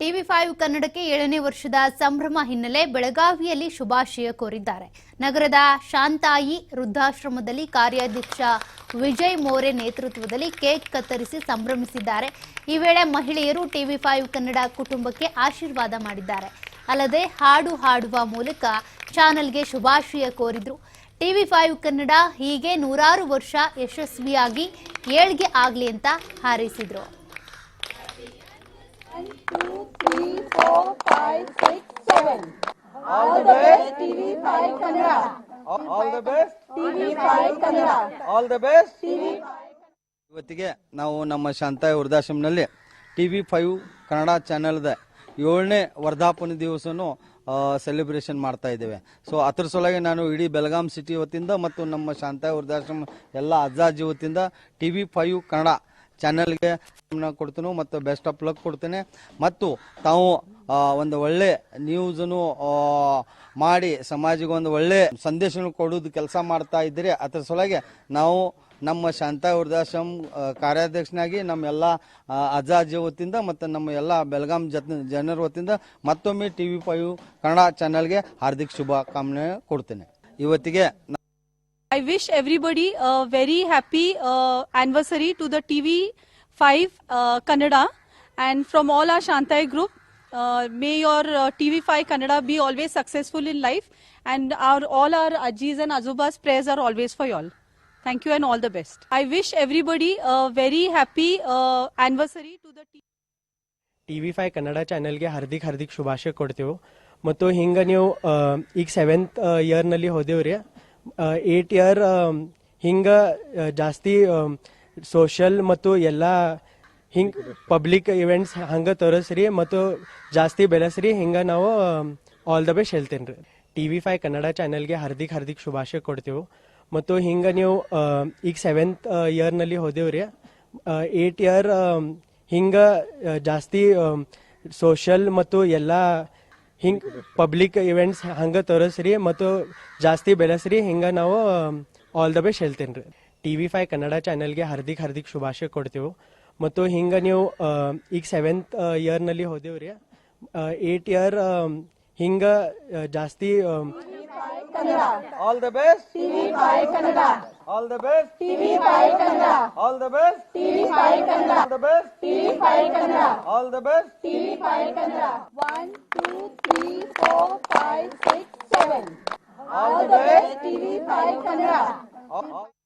TV five ಕನ್ನಡಕ್ಕೆ ಏಳನೇ ವರ್ಷದ ಸಂಭ್ರಮ ಹಿನ್ನೆಲೆ ಬೆಳಗಾವಿಯಲ್ಲಿ ಶುಭಾಶಯ ಕೋರಿದ್ದಾರೆ. ನಗರದ ಶಾಂತಾಯಿ ವೃದ್ಧಾಶ್ರಮದಲ್ಲಿ ಕಾರ್ಯಾಧ್ಯಕ್ಷ ವಿಜಯ್ ಮೋರೆ ನೇತೃತ್ವದಲ್ಲಿ ಕೇಕ್ ಕತ್ತರಿಸಿ ಸಂಭ್ರಮಿಸಿದ್ದಾರೆ. ಈ ವೇಳೆ ಮಹಿಳೆಯರು ಟಿವಿ ಫೈವ್ ಕನ್ನಡ ಕುಟುಂಬಕ್ಕೆ ಆಶೀರ್ವಾದ ಮಾಡಿದ್ದಾರೆ. ಅಲ್ಲದೆ ಹಾಡು ಹಾಡುವ ಮೂಲಕ ಚಾನೆಲ್ಗೆ ಶುಭಾಶಯ ಕೋರಿದ್ರು. ಟಿವಿ ಫೈವ್ ಕನ್ನಡ ಹೀಗೆ ನೂರಾರು ವರ್ಷ ಯಶಸ್ವಿಯಾಗಿ ಏಳ್ಗೆ ಆಗಲಿ ಅಂತ ಹಾರೈಸಿದ್ರು. Three, four, five, six, seven. All the best, TV5 Kannada. All all the best. TV5 Kannada. All the best. ಇವತ್ತಿಗೆ ನಾವು ನಮ್ಮ ಶಾಂತಾಯಿ ವೃದ್ಧಾಶ್ರಮದಲ್ಲಿ ಟಿ ವಿ ಫೈವ್ ಕನ್ನಡ ಚಾನೆಲ್ದ ಏಳನೇ ವರ್ಧಾಪನ ದಿವಸನು ಸೆಲೆಬ್ರೇಷನ್ ಮಾಡ್ತಾ ಇದ್ದೇವೆ ಸೊ ಅದ್ರ ಸಲುವಾಗಿ ನಾನು ಇಡೀ ಬೆಳಗಾಂ ಸಿಟಿ ವತಿಯಿಂದ ಮತ್ತು ನಮ್ಮ ಶಾಂತಾಯಿ ವೃದ್ಧಾಶ್ರಮ ಎಲ್ಲ ಅಜ್ಜಾಜಿ ವತಿಯಿಂದ ಟಿ ವಿ ಫೈವ್ ಕನ್ನಡ ಚಾನೆಲ್ಗೆ ಕೊಡ್ತೀನಿ ಮತ್ತು ಬೆಸ್ಟ್ ಆಫ್ ಲಕ್ ಕೊಡ್ತೇನೆ. ಮತ್ತು ತಾವು ಒಂದು ಒಳ್ಳೆ ನ್ಯೂಸನ್ನು ಮಾಡಿ ಸಮಾಜಕ್ಕೆ ಒಂದು ಒಳ್ಳೆ ಸಂದೇಶನು ಕೊಡೋದು ಕೆಲಸ ಮಾಡ್ತಾ ಇದ್ದೀರಿ. ಅದ್ರ ಸಲುವಾಗಿ ನಾವು ನಮ್ಮ ಶಾಂತಾ ವೃದ್ಧಾಶ್ರಮ ಕಾರ್ಯಾಧ್ಯಕ್ಷನಾಗಿ ನಮ್ಮೆಲ್ಲ ಎಲ್ಲ ಅಜ್ಜ ವತಿಯಿಂದ ಮತ್ತು ನಮ್ಮ ಎಲ್ಲ ಬೆಳಗಾಂ ಜನರ ವತಿಯಿಂದ ಮತ್ತೊಮ್ಮೆ ಟಿ ವಿ ಫೈವ್ ಕನ್ನಡ ಚಾನೆಲ್ಗೆ ಹಾರ್ದಿಕ ಶುಭಕಾಮನೆ ಕೊಡ್ತೇನೆ. ಇವತ್ತಿಗೆ I wish everybody a very happy uh, anniversary to the TV5 uh, Kannada and from all our Shantai group. Uh, may your uh, TV5 Kannada be always successful in life and our all our Ajis and Azubas prayers are always for you all. Thank you and all the best. I wish everybody a very happy uh, anniversary to the TV. T V five Kannada ಚಾನೆಲ್ಗೆ ಹಾರ್ದಿಕ್ ಹಾರ್ದಿಕ್ ಶುಭಾಶಯ ಕೊಡ್ತೇವೆ ಮತ್ತು ಹಿಂಗೆ ನೀವು ಆ, ಈಗ seventh ಇಯರ್ನಲ್ಲಿ ಹೋದೇವ್ರಿ ಏಟ್ ಇಯರ್ ಹಿಂಗೆ ಆ, ಜಾಸ್ತಿ ಸೋಷಲ್ ಮತ್ತು ಎಲ್ಲ ಹಿಂಗೆ ಪಬ್ಲಿಕ್ ಇವೆಂಟ್ಸ್ ಹಂಗೆ ತೋರಿಸ್ರಿ ಮತ್ತು ಜಾಸ್ತಿ ಬೆಳೆಸ್ರಿ ಹಿಂಗೆ ನಾವು ಆಲ್ ದ ಬೆಸ್ಟ್ ಹೇಳ್ತೇನೆ ರೀ. ಟಿ ವಿ ಫೈ ಕನ್ನಡ ಚಾನೆಲ್ಗೆ ಹಾರ್ದಿಕ್ ಹಾರ್ದಿಕ್ ಶುಭಾಶಯ ಕೊಡ್ತೇವೆ. ಮತ್ತು ಹಿಂಗೆ ನೀವು ಆ, ಈಗ ಸೆವೆಂತ್ ಇಯರ್ನಲ್ಲಿ ಹೋದೇವ್ರಿ ಏಟ್ ಇಯರ್ ಹಿಂಗೆ ಜಾಸ್ತಿ ಸೋಷಲ್ ಮತ್ತು ಎಲ್ಲ ಹಿಂಗೆ ಪಬ್ಲಿಕ್ ಇವೆಂಟ್ಸ್ ಹಂಗೆ ತೋರಿಸ್ರಿ ಮತ್ತು ಜಾಸ್ತಿ ಬೆಳೆಸ್ರಿ ಹಿಂಗೆ ನಾವು ಆಲ್ ದ ಬೆಸ್ಟ್ ಹೇಳ್ತೇನೆ ರೀ. ಟಿ ವಿ ಫೈ ಕನ್ನಡ ಚಾನೆಲ್ಗೆ ಹಾರ್ದಿಕ್ ಹಾರ್ದಿಕ್ ಶುಭಾಶಯ ಕೊಡ್ತೇವೆ. ಮತ್ತು ಹಿಂಗೆ ನೀವು ಆ, ಈಗ ಸೆವೆಂತ್ ಇಯರ್ನಲ್ಲಿ ಹೋದೇವ್ರಿ. ಏಟ್ ಇಯರ್ ಹಿಂಗೆ ಜಾಸ್ತಿ all the best TV5 Kannada. All the best TV5 Kannada. All the best TV5 Kannada. All the best TV5 Kannada. All the best 好好。